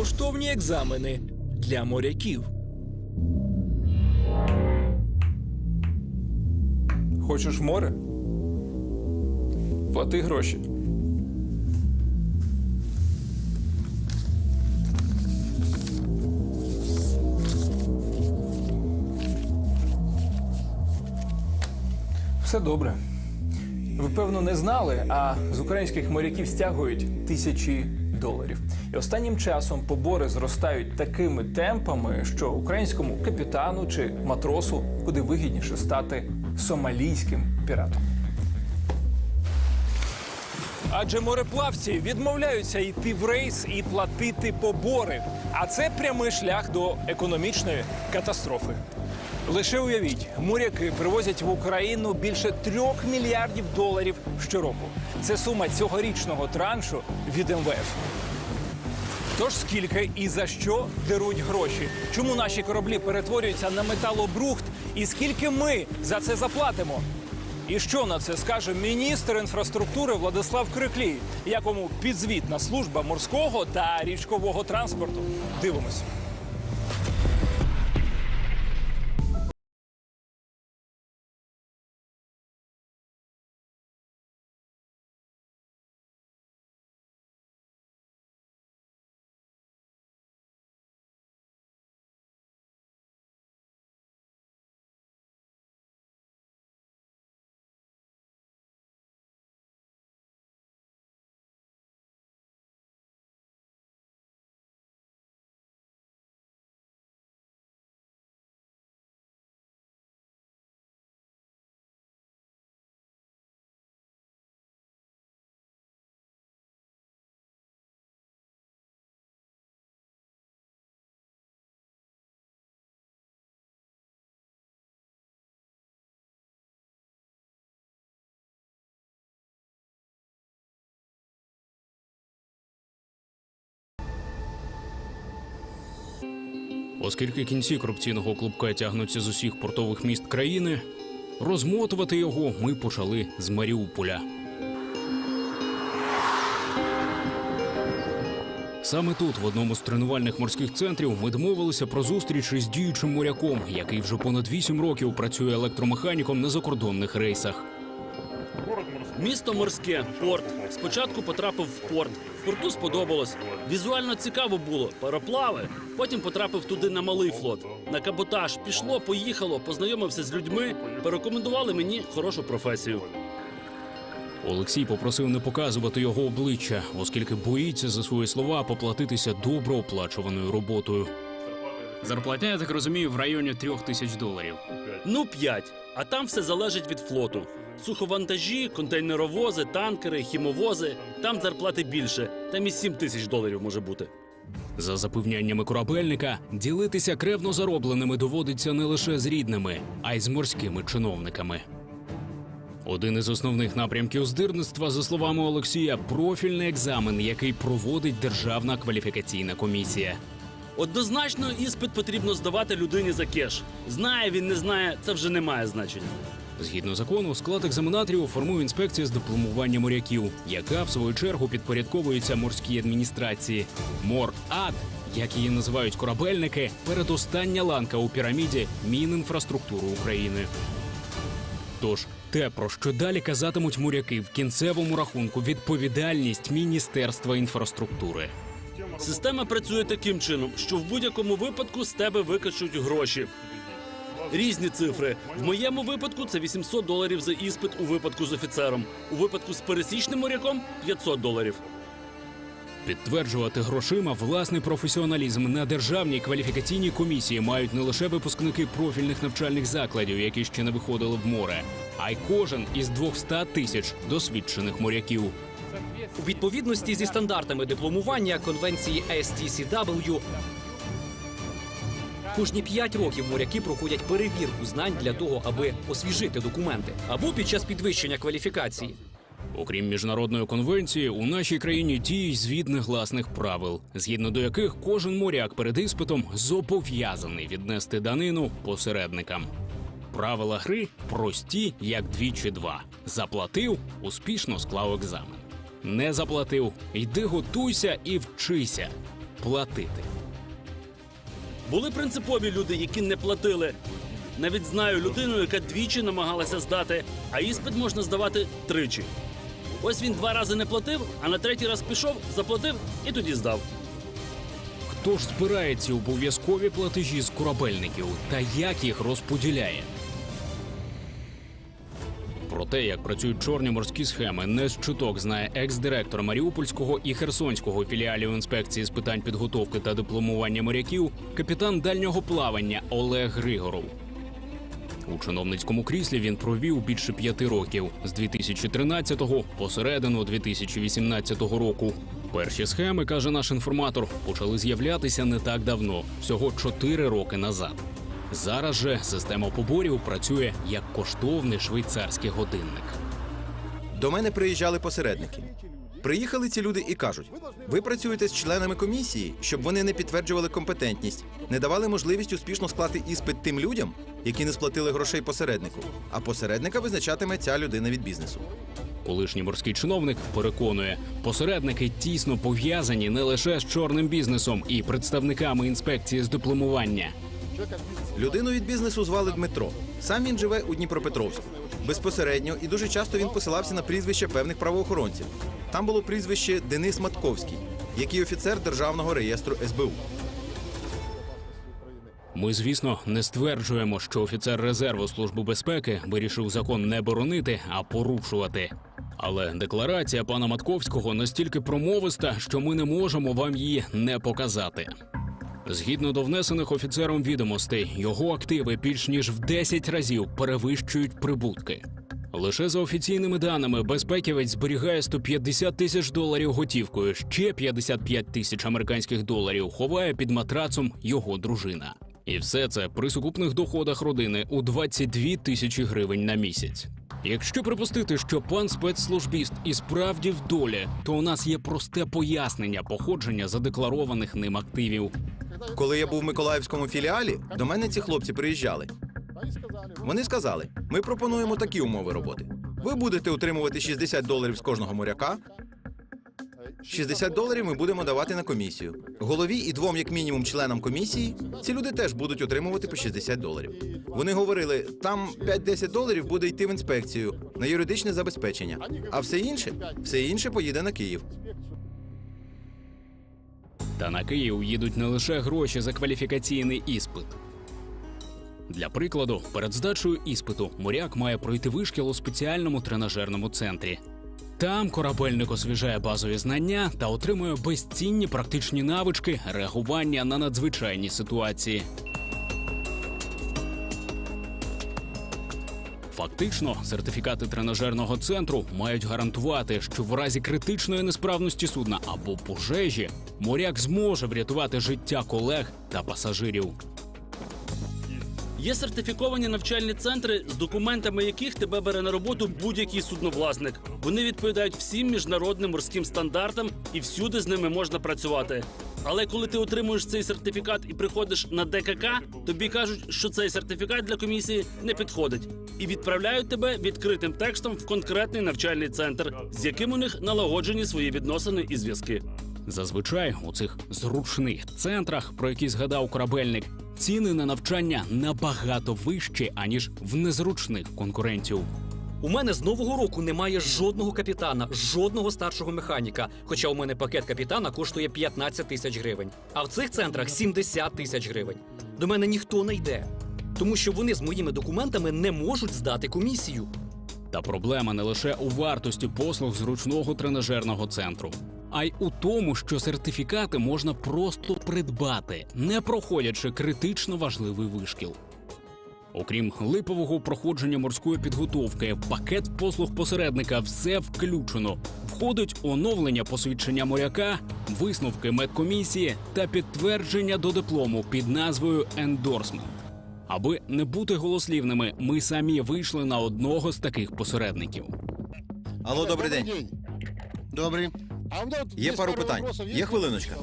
Безкоштовні екзамени для моряків. Хочеш в море? Плати гроші. Все добре. Ви певно не знали, а з українських моряків стягують тисячі доларів. І останнім часом побори зростають такими темпами, що українському капітану чи матросу куди вигідніше стати сомалійським піратом. Адже мореплавці відмовляються йти в рейс і платити побори. А це прямий шлях до економічної катастрофи. Лише уявіть, моряки привозять в Україну більше трьох мільярдів доларів щороку. Це сума цьогорічного траншу від МВФ. Тож скільки і за що деруть гроші? Чому наші кораблі перетворюються на металобрухт? І скільки ми за це заплатимо? І що на це скаже міністр інфраструктури Владислав Криклій, якому підзвітна служба морського та річкового транспорту? Дивимось. Оскільки кінці корупційного клубка тягнуться з усіх портових міст країни, розмотувати його ми почали з Маріуполя. Саме тут, в одному з тренувальних морських центрів, ми домовилися про зустріч із діючим моряком, який вже понад 8 років працює електромеханіком на закордонних рейсах. Місто морське, порт. Спочатку потрапив в порт. В порту сподобалось. Візуально цікаво було. Пароплави. Потім потрапив туди на малий флот. На каботаж пішло, поїхало, познайомився з людьми, порекомендували мені хорошу професію. Олексій попросив не показувати його обличчя, оскільки боїться за свої слова поплатитися добре оплачуваною роботою. Зарплатня, я так розумію, в районі трьох тисяч доларів. Ну, п'ять. А там все залежить від флоту. Суховантажі, контейнеровози, танкери, хімовози. Там зарплати більше. Там і сім тисяч доларів може бути. За запевняннями корабельника, ділитися кревно заробленими доводиться не лише з рідними, а й з морськими чиновниками. Один із основних напрямків здирництва, за словами Олексія, профільний екзамен, який проводить Державна кваліфікаційна комісія. Однозначно, іспит потрібно здавати людині за кеш. Знає він, не знає, це вже не має значення. Згідно закону, склад екзаменаторів формує інспекція з дипломування моряків, яка в свою чергу підпорядковується морській адміністрації. Морад, як її називають корабельники, передостання ланка у піраміді Мінінфраструктури України. Тож те, про що далі казатимуть моряки в кінцевому рахунку, відповідальність Міністерства інфраструктури. Система працює таким чином, що в будь-якому випадку з тебе викачуть гроші. Різні цифри. В моєму випадку це 800 доларів за іспит у випадку з офіцером. У випадку з пересічним моряком 500 доларів. Підтверджувати грошима власний професіоналізм на державній кваліфікаційній комісії мають не лише випускники профільних навчальних закладів, які ще не виходили в море, а й кожен із 200 тисяч досвідчених моряків. У відповідності зі стандартами дипломування конвенції STCW кожні 5 років моряки проходять перевірку знань для того, аби освіжити документи або під час підвищення кваліфікації. Окрім міжнародної конвенції, у нашій країні діє звіт негласних правил, згідно до яких кожен моряк перед іспитом зобов'язаний віднести данину посередникам. Правила гри прості, як двічі два. Заплатив, успішно склав екзамен. Не заплатив, йди готуйся і вчися. платити. Були принципові люди, які не платили. Навіть знаю людину, яка двічі намагалася здати, а іспит можна здавати тричі. Ось він два рази не платив, а на третій раз пішов, заплатив і тоді здав. Хто ж збирає ці обов'язкові платежі з корабельників та як їх розподіляє? Про те, як працюють чорні морські схеми, не з чуток знає екс-директор Маріупольського і Херсонського філіалів інспекції з питань підготовки та дипломування моряків, капітан дальнього плавання Олег Григоров. У чиновницькому кріслі він провів більше п'яти років з 2013 по середину 2018 року. Перші схеми, каже наш інформатор, почали з'являтися не так давно, всього чотири роки назад. Зараз же система поборів працює як коштовний швейцарський годинник. До мене приїжджали посередники. Приїхали ці люди і кажуть: ви працюєте з членами комісії, щоб вони не підтверджували компетентність, не давали можливість успішно склати іспит тим людям, які не сплатили грошей посереднику. А посередника визначатиме ця людина від бізнесу. Колишній морський чиновник переконує, посередники тісно пов'язані не лише з чорним бізнесом і представниками інспекції з дипломування. Людину від бізнесу звали Дмитро. Сам він живе у Дніпропетровську. Безпосередньо і дуже часто він посилався на прізвище певних правоохоронців. Там було прізвище Денис Матковський, який офіцер Державного реєстру СБУ. Ми, звісно, не стверджуємо, що офіцер резерву Служби безпеки вирішив закон не боронити, а порушувати. Але декларація пана Матковського настільки промовиста, що ми не можемо вам її не показати. Згідно до внесених офіцером відомостей, його активи більш ніж в 10 разів перевищують прибутки. Лише за офіційними даними, безпеківець зберігає 150 тисяч доларів готівкою. Ще 55 тисяч американських доларів ховає під матрацом його дружина. І все це при сукупних доходах родини у 22 тисячі гривень на місяць. Якщо припустити, що пан спецслужбіст і справді в долі, то у нас є просте пояснення походження задекларованих ним активів. Коли я був в Миколаївському філіалі, до мене ці хлопці приїжджали. Вони сказали: ми пропонуємо такі умови роботи. Ви будете отримувати 60 доларів з кожного моряка. 60 доларів ми будемо давати на комісію. Голові і двом, як мінімум, членам комісії, ці люди теж будуть отримувати по 60 доларів. Вони говорили, там 5-10 доларів буде йти в інспекцію на юридичне забезпечення, а все інше, все інше поїде на Київ. Та на Київ їдуть не лише гроші за кваліфікаційний іспит. Для прикладу, перед здачею іспиту моряк має пройти вишкіл у спеціальному тренажерному центрі. Там корабельник освіжає базові знання та отримує безцінні практичні навички реагування на надзвичайні ситуації. Фактично, сертифікати тренажерного центру мають гарантувати, що в разі критичної несправності судна або пожежі моряк зможе врятувати життя колег та пасажирів. Є сертифіковані навчальні центри, з документами яких тебе бере на роботу будь-який судновласник. Вони відповідають всім міжнародним морським стандартам і всюди з ними можна працювати. Але коли ти отримуєш цей сертифікат і приходиш на ДКК, тобі кажуть, що цей сертифікат для комісії не підходить, і відправляють тебе відкритим текстом в конкретний навчальний центр, з яким у них налагоджені свої відносини і зв'язки. Зазвичай у цих зручних центрах, про які згадав корабельник, ціни на навчання набагато вищі, аніж в незручних конкурентів. У мене з нового року немає жодного капітана, жодного старшого механіка. Хоча у мене пакет капітана коштує 15 тисяч гривень. А в цих центрах 70 тисяч гривень. До мене ніхто не йде, тому що вони з моїми документами не можуть здати комісію. Та проблема не лише у вартості послуг зручного тренажерного центру, а й у тому, що сертифікати можна просто придбати, не проходячи критично важливий вишкіл. Окрім липового проходження морської підготовки, пакет послуг посередника все включено. Входить оновлення посвідчення моряка, висновки медкомісії та підтвердження до диплому під назвою ендорсмент. Аби не бути голослівними, ми самі вийшли на одного з таких посередників. Алло, добрий день. Добрий. Є пару питань. Є хвилиночка?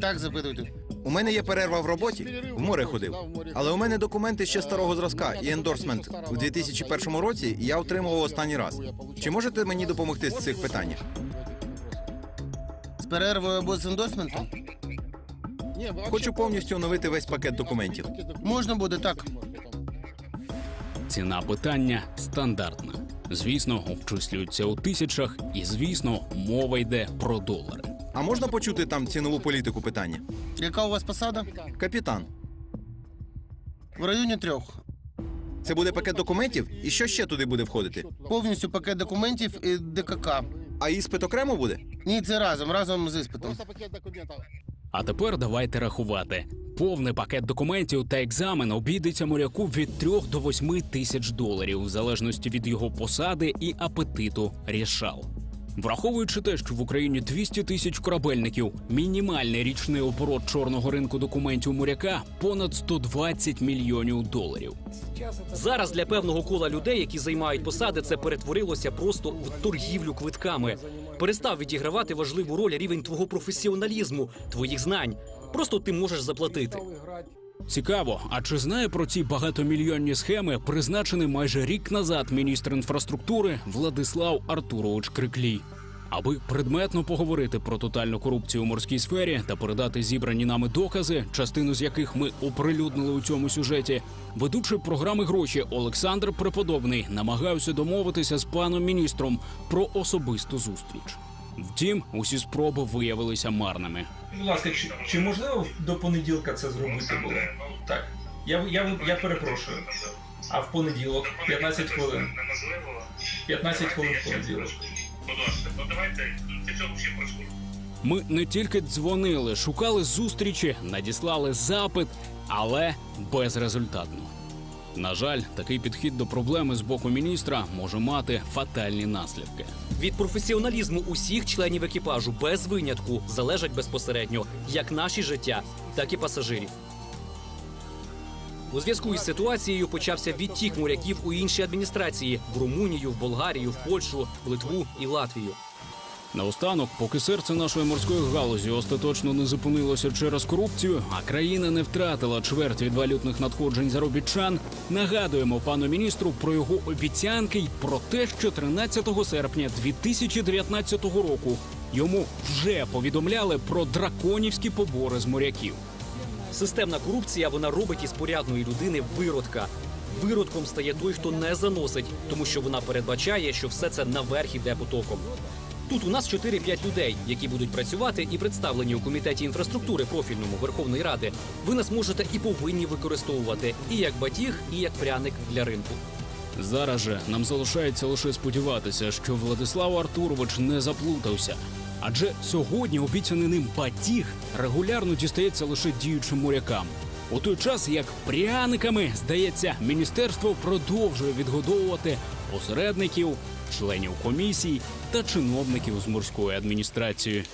Так, запитуйте. У мене є перерва в роботі, в море ходив. Але у мене документи ще старого зразка і ендорсмент у 2001 році я отримував останній раз. Чи можете мені допомогти з цих питань? З перервою або з ендосментом? Хочу повністю оновити весь пакет документів. Можна буде так. Ціна питання стандартна. Звісно, обчислюються у тисячах, і звісно, мова йде про долари. А можна почути там цінову політику питання? Яка у вас посада? Капітан, В районі трьох. це буде пакет документів? І що ще туди буде входити? Повністю пакет документів і ДКК. А іспит окремо буде? Ні, це разом, разом з іспитом. А тепер давайте рахувати. Повний пакет документів та екзамен обійдеться моряку від 3 до 8 тисяч доларів, в залежності від його посади і апетиту рішал. Враховуючи те, що в Україні 200 тисяч корабельників, мінімальний річний оборот чорного ринку документів моряка понад 120 мільйонів доларів. Зараз для певного кола людей, які займають посади, це перетворилося просто в торгівлю квитками. Перестав відігравати важливу роль рівень твого професіоналізму, твоїх знань. Просто ти можеш заплатити. Цікаво, а чи знає про ці багатомільйонні схеми призначений майже рік назад міністр інфраструктури Владислав Артурович Криклій? Аби предметно поговорити про тотальну корупцію у морській сфері та передати зібрані нами докази, частину з яких ми оприлюднили у цьому сюжеті, ведучий програми гроші Олександр Преподобний намагався домовитися з паном міністром про особисту зустріч. Втім, усі спроби виявилися марними. Ласка, чи, чи можливо до понеділка це зробити було? Так. Я, я, я перепрошую. А в понеділок 15 хвилин. 15 хвилин в понеділок. Ми не тільки дзвонили, шукали зустрічі, надіслали запит, але безрезультатно. На жаль, такий підхід до проблеми з боку міністра може мати фатальні наслідки. Від професіоналізму усіх членів екіпажу без винятку залежать безпосередньо як наші життя, так і пасажирів. У зв'язку із ситуацією почався відтік моряків у інші адміністрації в Румунію, в Болгарію, в Польщу, в Литву і Латвію. Наостанок, поки серце нашої морської галузі остаточно не зупинилося через корупцію, а країна не втратила чверть від валютних надходжень заробітчан, нагадуємо пану міністру про його обіцянки й про те, що 13 серпня 2019 року йому вже повідомляли про драконівські побори з моряків. Системна корупція вона робить із порядної людини виродка. Виродком стає той, хто не заносить, тому що вона передбачає, що все це наверх іде потоком. Тут у нас 4-5 людей, які будуть працювати і представлені у комітеті інфраструктури профільному Верховної Ради. Ви нас можете і повинні використовувати і як батіг, і як пряник для ринку. Зараз же нам залишається лише сподіватися, що Владислав Артурович не заплутався. Адже сьогодні обіцяний ним батіг регулярно дістається лише діючим морякам. У той час, як пряниками, здається, міністерство продовжує відгодовувати посередників, членів комісій та чиновників з морської адміністрації.